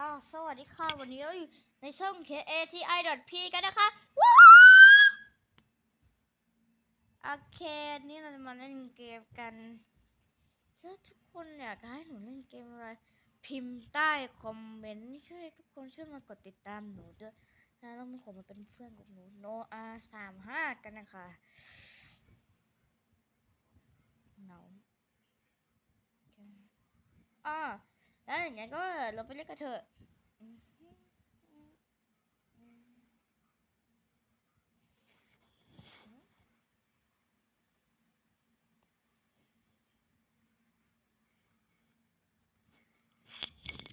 อ้าวสวัสดีค่ะ วันนี้เราอยู่ในช่อง KATI.p กันนะคะว้าโอเค นี่เราจะมาเล่นเกมกัน ถ้าทุกคนอยากให้หนูเล่นเกมอะไร พิมพ์ใต้คอมเมนต์ช่วยทุกคนช่วยมากดติดตามหนูด้วยนะแล้วมันขอมาเป็นเพื่อนกับหนูโนอาสามห้ากันนะคะเหงาอ่า แล้วอย่างงี้นก็เราไปเล่นกันเถอะ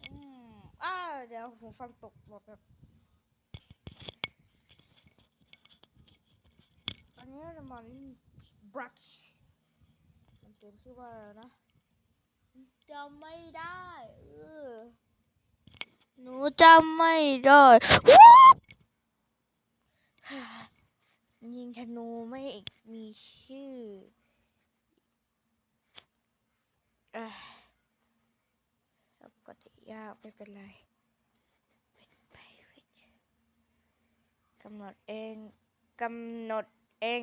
อืมอ่าเดี๋ยวหูฟังตกหมดแบบอันนี้เรามาเล่นบรัชมันเกมชื่อว่าอะไรนะ จำไม่ได้เออหนูจำไม่ได้ยิงธนูไม่มีชื่อเอ้ยแล้วก็ยากไม่เป็นไรเป็นไปวิทย์กำหนดเอง กำหนดเอง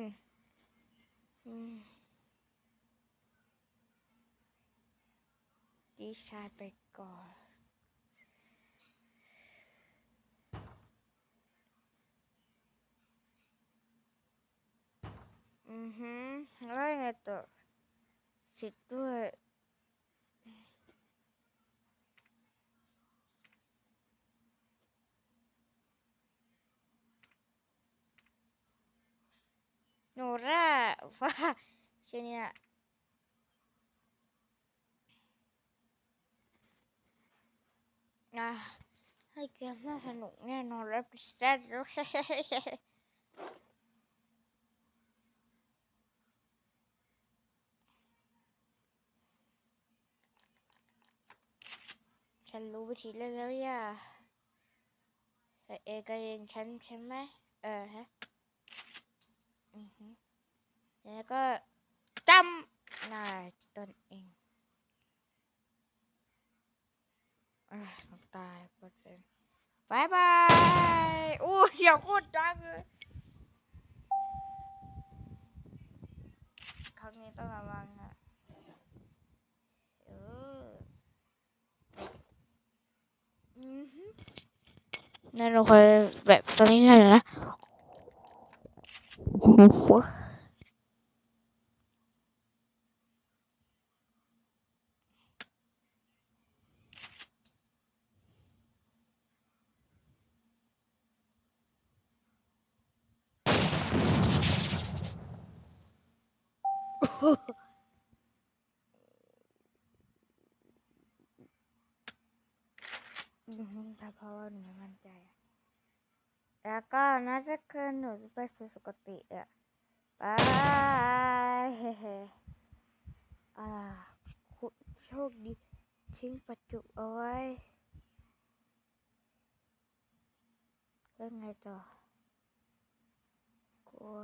อืม ดีชาไปก่อน อือหือแล้วยังไงต่อสิทธิ์ด้วยโนราว่าเช่นเนี่ นะ ให้เกมน่าสนุกแน่นอนแล้วพิซซ่าด้วยฉันรู้วิธีเล่นแล้วย่าแต่เอกเองฉันใช่ไหมเออฮะอือฮึแล้วก็จำนายตนเองอะ ตายเปอร์เซ็นต์บายบายโอ้เสียงโคตรดังเลยครั้งนี้ต้องระวังอะเอออือฮึนั่นเราคอยแบบตอนนี้เลยนะโอ้โห อือฮึ ถ้าเพราะว่าหนูไม่มั่นใจ แล้วก็น่าจะคืนหนูไปสู่สุคติอะบายเฮ้เฮ้อ่าคุณโชคดีทิ้งปัจจุเอาไว้แล้วไงต่อกลัว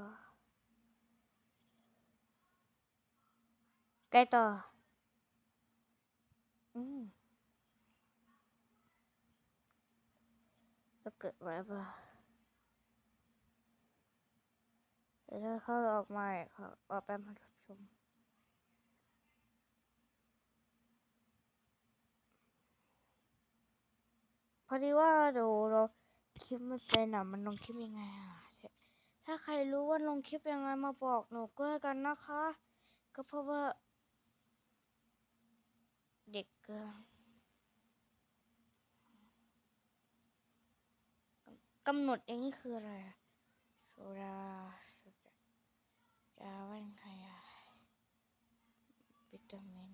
ไกลต่อ อืมจะเกิดอะไรบ้างเดี๋ยวถ้าเขาออกมาอีกเขาออกไปมารับชมพอดีว่าเดี๋ยวเราคลิปไม่เป็นอะมันลงคลิปยังไงอะถ้าใครรู้ว่าลงคลิปยังไงมาบอกหนูก็แล้วกันนะคะ ก็เพราะว่า เด็กเกินกำหนดเองนี่คืออะไรอะโซดาโซดาจะว่ายังไงอะวิตามิน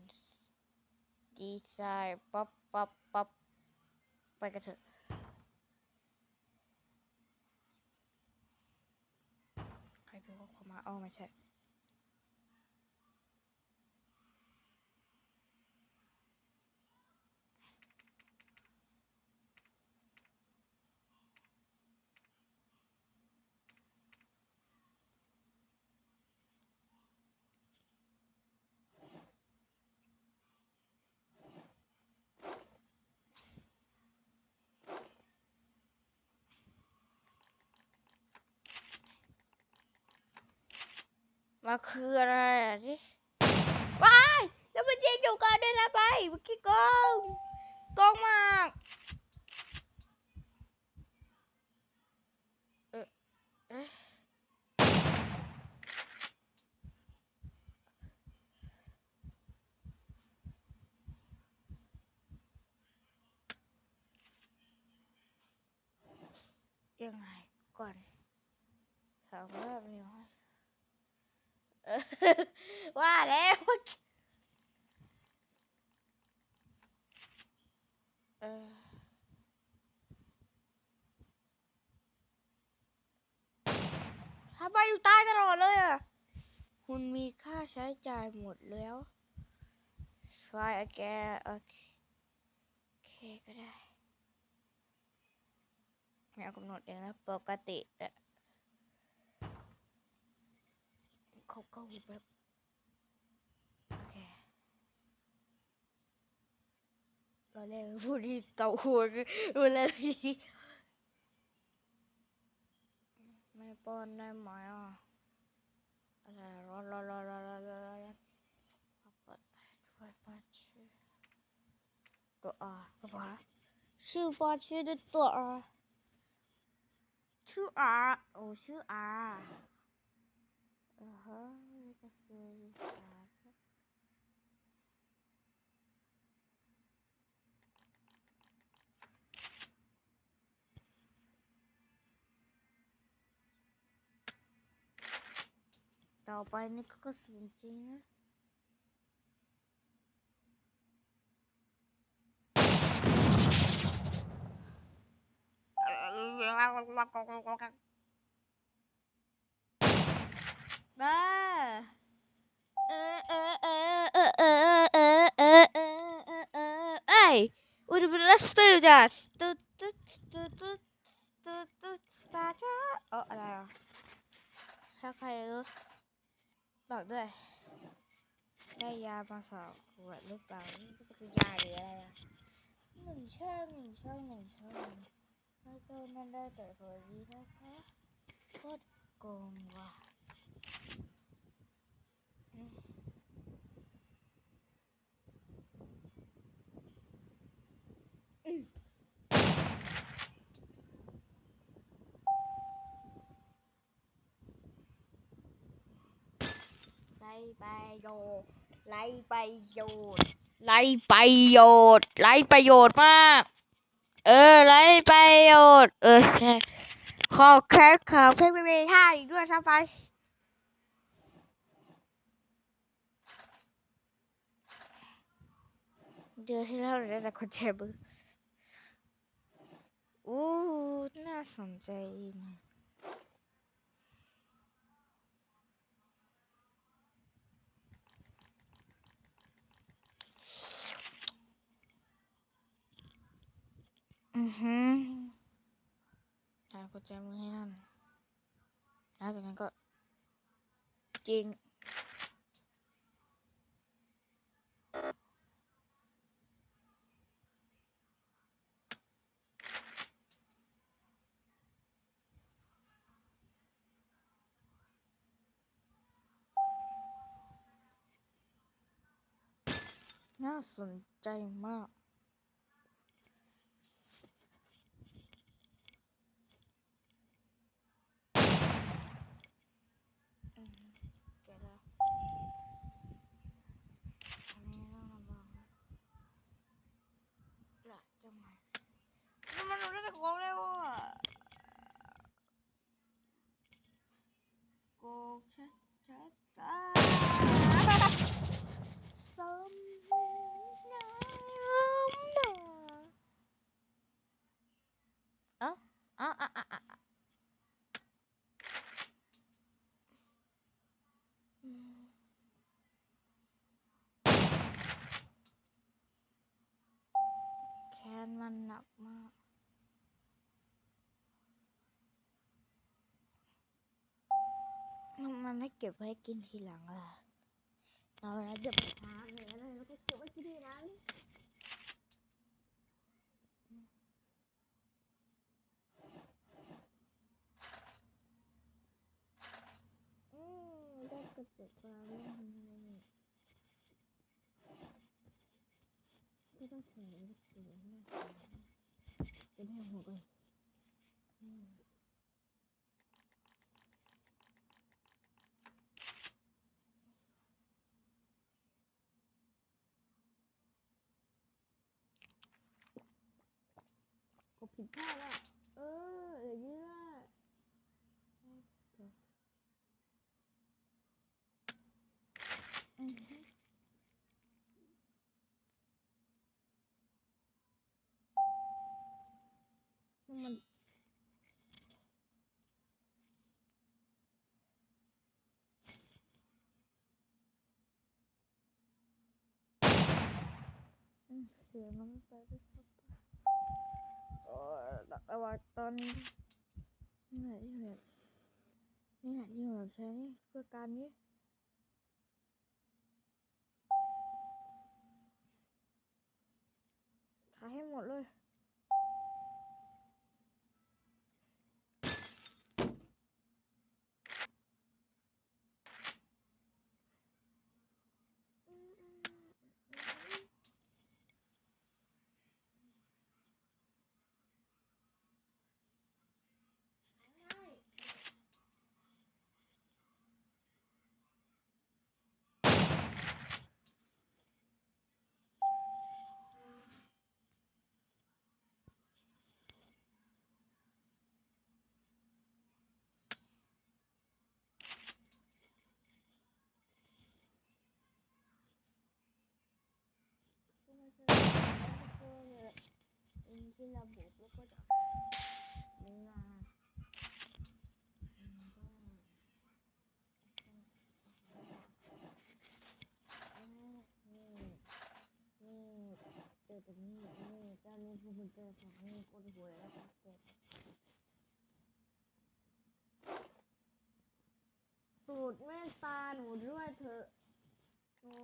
ดีไซน์ปั๊บปั๊บปั๊บไปกันเถอะใครเป็นคนข้ามาเอาไม่ใช่ มาคืออะไรอะที่ว้ายแล้วมันยิงอยู่ก่อนด้วยนะไปเมื่อกี้กองกองมากเอ๊ะเอ๊ะยังไงก่อนถามว่ามีไหมเออ ว่าแล้วเออทำไมอยู่ใต้ตลอดเลยอะ คุณมีค่าใช้จ่ายหมดแล้ว try again โอเคโอเคก็ได้ ไม่เอากำหนดเองนะปกติอะ không có web ok. Rồi lên vô đi tàu hùa rồi lên gì? Mẹ bọn này mày à. Là lo lo lo lo lo lo lo bắt bắt bắt đồ à đồ à. Sư phụ sư đồ à. Sư à ô sư à. Daha ini sudah ini รอรอรอรอเปิดไปช่วยป้าชื่อตัวอ่ก็พอละเอป้าชื่อด้วยตัวอ่ชื่ออ่โอ้ชื่ออ่อือฮะนี่ก็คืออ่าต่อไปนี่ก็กระสุนจริงนะเออเออเออเออเออเออเออเออเออเออเอ้ย would be let's do that ตุ๊ดตุ๊ดตุ๊ดตุ๊ดตุ๊ดตุ๊ดตาจ้าเอออะไรอะถ้าใครรู้บอกด้วยได้ยามาสองขวดหรือเปล่านี่ก็คือยาหรืออะไรอะหนึ่งช่องหนึ่งช่องหนึ่งช่องแล้วก็นั่นได้แต่พอดีนะคะโคตรโกงว่ะอืมอืม ไล่ไปโยชน์ไล่ไปโยชนไล่ไปโยนไล่ประโยชน์มาก เออไล่ประโยชน์เออขอแค่ขอเพลงไม่มีท่าอีกด้วยซะไป เดือนที่แล้วเราได้แต่คนแชร์เบอร์อู้น่าสนใจดีนะอือฮึตามกุญแจมือให้นั่นแล้วจากนั้นก็จริง Áo sườn. มันหนักมากมันมันไม่เก็บไว้กินทีหลังล่ะเอาละเดี๋ยวไปหาเนื้อเลยแล้วก็เก็บไว้กินทีหลังอืมได้กระสุตกปลาเล่นทำอะไรเนี่ยก็ ต้องแข่งกับตัวแม่เป็นแห่หัวก็ผิดพลาดอะเอออย่างนี้แหละมัน อืมเสียน้ำไปด้วยครับโอ้ยแต่ว่าตอนนี้นี่แหละที่แบบนี่แหละที่แบบใช้เพื่อการนี้ขายให้หมดเลย ก็ไม่ใช่แล้วก็เนี่ยมั นไม่ใช่ระบบแล้วก็จะนี่มามันก็นี่นี่เจอตรงนี้นี่ด้านนี้คือมันเจอฝั่งนี้กดหัวแล้วก็เจ็บสูตรเมตตาหนูด้วยเถอะ หนู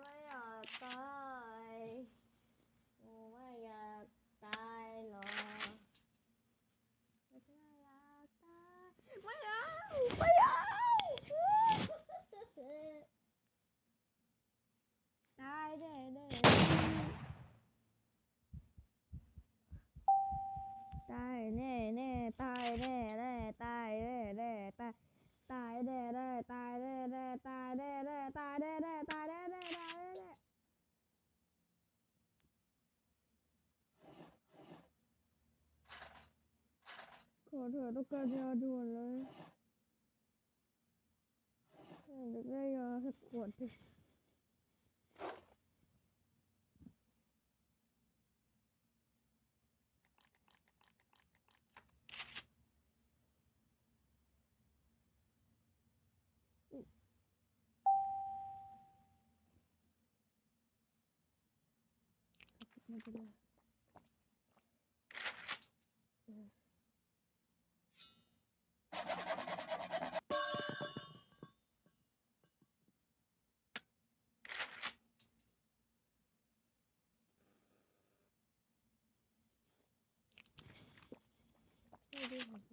ไม่อยากตายหรอกไม่อยากตาย ไม่เอา ไม่เอา ตายแน่แน่ตายแน่แน่ตายแน่แน่ตายแน่แน่ตายตายแน่แน่ตายแน่แน่ตายแน่แน่ตายแน่แน่ตายแน่แน่ตายแน่แน่ข อเถอะต้องการยาด่วนเลยอยากได้ยาสักขวดดิไม่เป็นไร ไม่ได้หัวใจ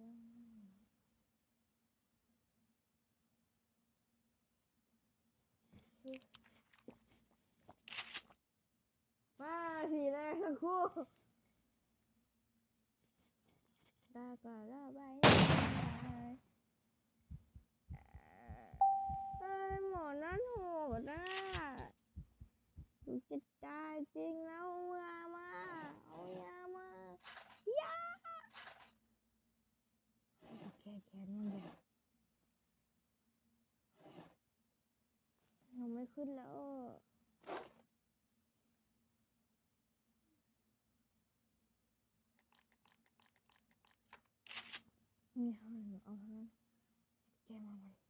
มาทีแรกทั้งคู่ดาก็ลาไปเอ้ยหมอนั่นโหดอะดูจะตายจริงแล้วเายามาเอายามา ยา แค่แค้นั้นเดียวหนูไม่ขึ้นแล้วมีห้าหนูเอาห้านั้นแกมามัน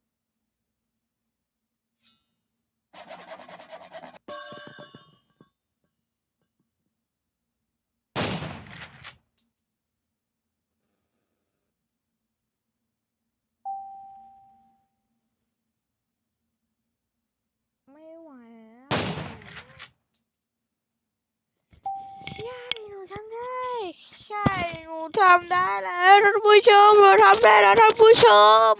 ทำได้แล้วท่านผู้ชมเราทำได้แล้วท่านผู้ชม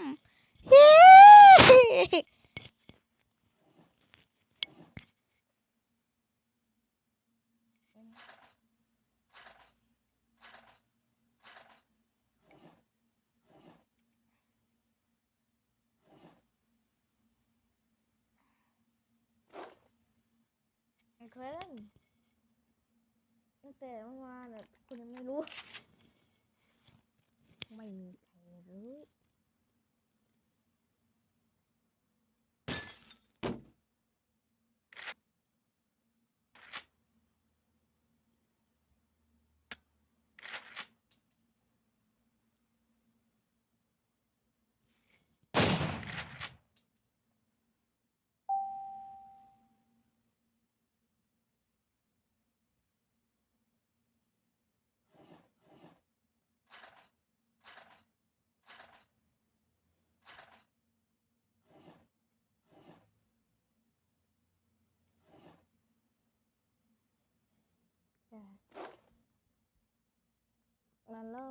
เคยเล่นแต่เมื่อวานคุณยังไม่รู้ ไม่มีใครรู้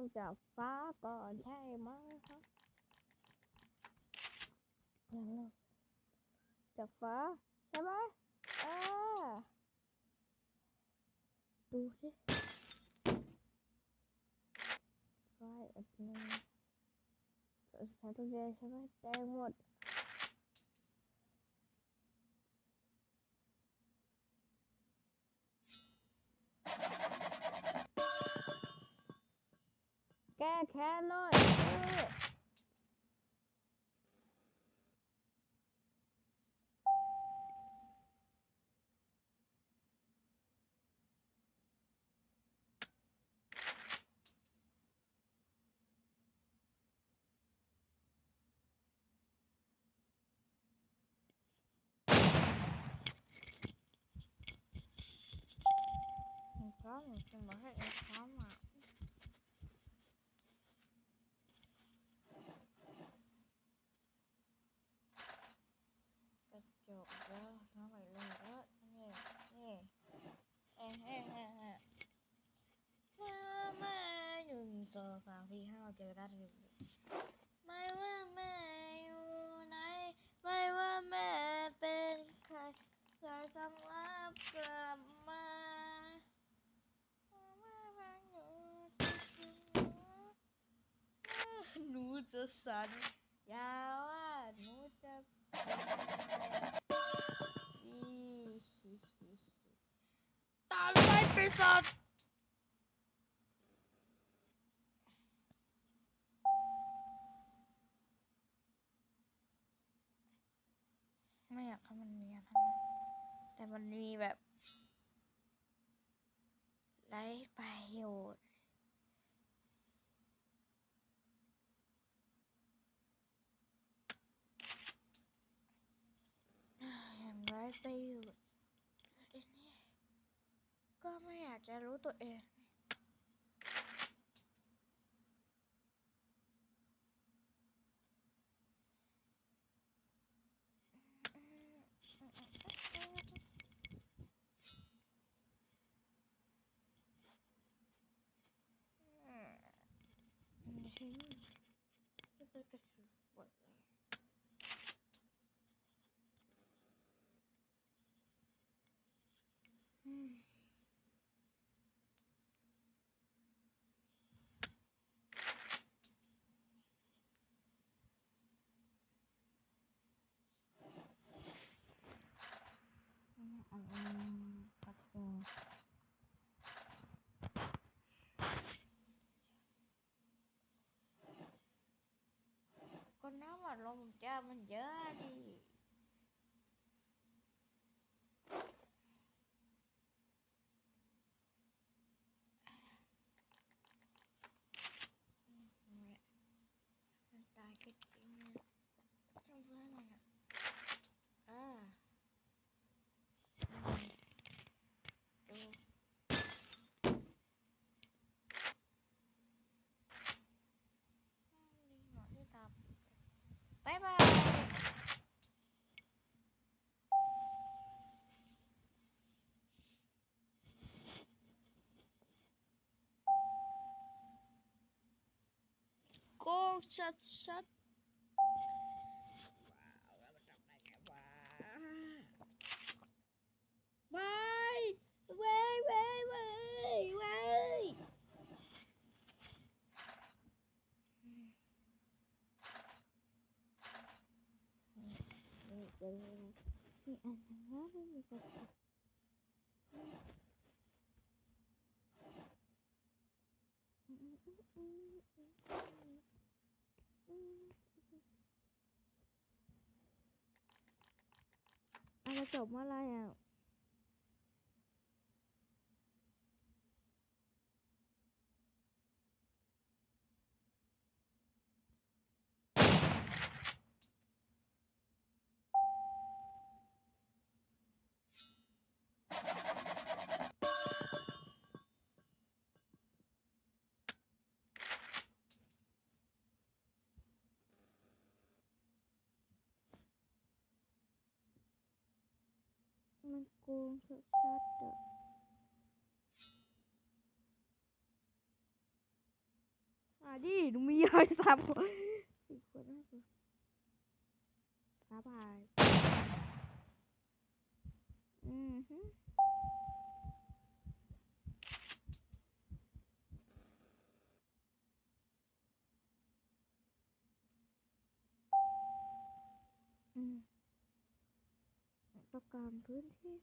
มันเริ่มจากฟ้าก่อนใช่ไหมครับมันเริ่มจากฟ้าใช่ไหมเออดูสิไฟอันนี้ฉันต้องแยกอย่างใช่ไหมแดงหมด แก้แค้นหน่อยเออพร้อมจะมาให้พร้อมอะ กระจกแล้วน้ำใหม่เลยแล้วนี่นี่เอ๊ะเอ๊ะเอ๊ะเอ๊ะว่าแม่หนึ่งสองสามสี่ห้าหกเจ็ดแปดเก้าสิบไม่ว่าแม่อยู่ไหนไม่ว่าแม่เป็นใครใครต้องรับกลับมาแม่อยู่ที่หนูจะสัญญาว่าหนูจะตามไปปีศาจ อยากให้มันมีอะไรนแต่มันมีแบบไร้ประโยชน์อย่างไร้ประโยชน์ก็ไม่อยากจะรู้ตัวเอง ก็จะกระสือปวดเลยอืมอืมอืมอืมครับอืมก็น้ำอัดลมจ้ามันเยอะดิ อืมเนี่ยมันตายก็จริงนะทำเพื่ออะไรอะอ่าอืมดูอืมดีหมอที่ตามบายบาย โกงชัดชัด ไปเว้ยเว้ยเว้ยเว้ยนี่เจอนี่อันนั้นไม่มีกระจก จะจบเมื่อไรอะ โกงชัดๆอะอะดิหนูมียอยสามคนสี่คนห้าคนสาบายอือฮึอืม ประกอบพื้นที่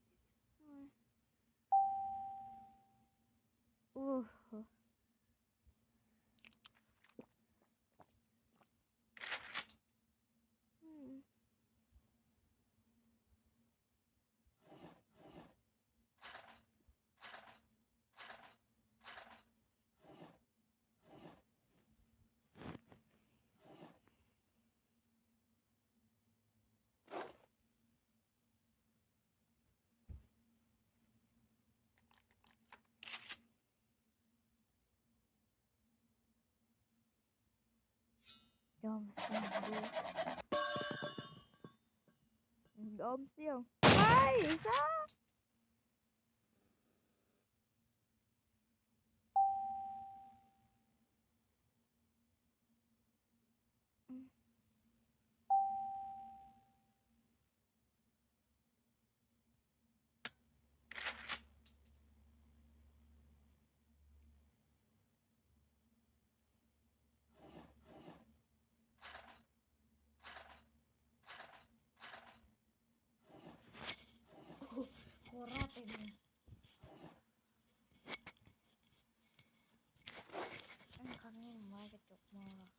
ยอมเสี่ยงดูยอมเสี่ยงไปซะอืมโคราชเต็มเลยอืมครั้งนี้หนูไม่กระจกม องหรอก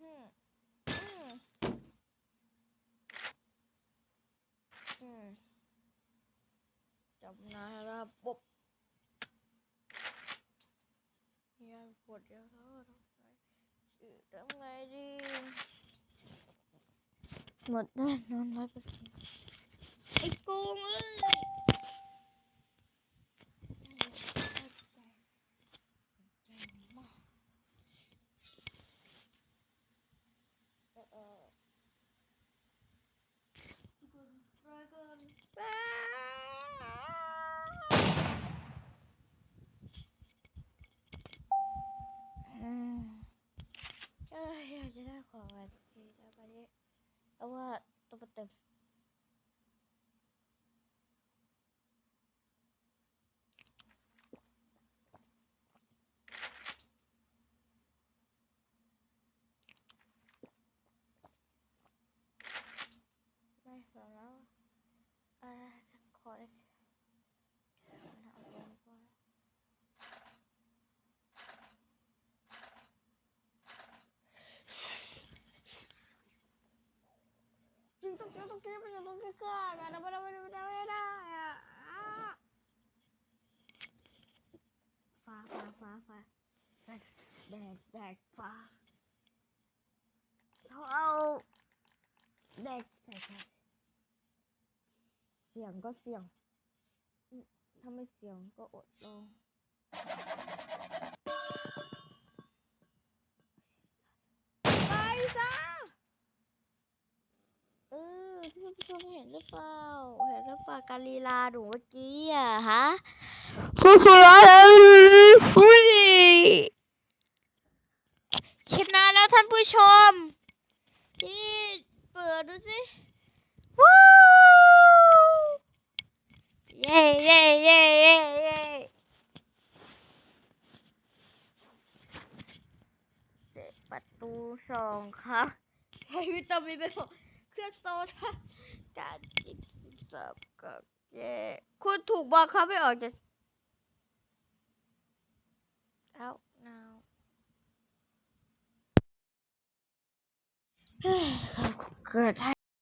อืมอืมอืมจำนายระบบยังปวดเยอะแล้วทำไงทำไงดีหมดแน่นอนร้อยเปอร์เซ็นต์ไอ้โกงเอ้ยอืม เอ้ยอยากจะได้ของอะไรสักทีแต่วันนี้ แต่ว่าตัวเต็มไม่สนแล้วอะไรขอได้มันเอาลงก่อน จริงต้องเกี้ยวต้องเกี้ยวไม่ใช่ต้องเกี้ยวกันนะไม่ได้ไม่ได้ไม่ได้ไม่ได้อะฟ้าฟ้าฟ้าฟ้าแดดแดดแดดฟ้าเขาเอาแดดใส่ใส่เสียงก็เสียงถ้าไม่เสียงก็อดลงไปซะ เออที่ ผู้ชมเห็นหรือเปล่า เห็นหรือเปล่าการลีลาหนูเมื่อกี้อะฮะฟูฟูอะไรฟูชนะแล้วท่านผู้ชม ที่เปิดดูสิวู้เย้เย้เย้เย้เย้เปิดประตูสองครับให้วิตามินไปบอกเครื่องโซดา การจิตศัพท์กับแย่คุณถูกบังคับไม่ออกจากเอา now เฮ้ยเกิด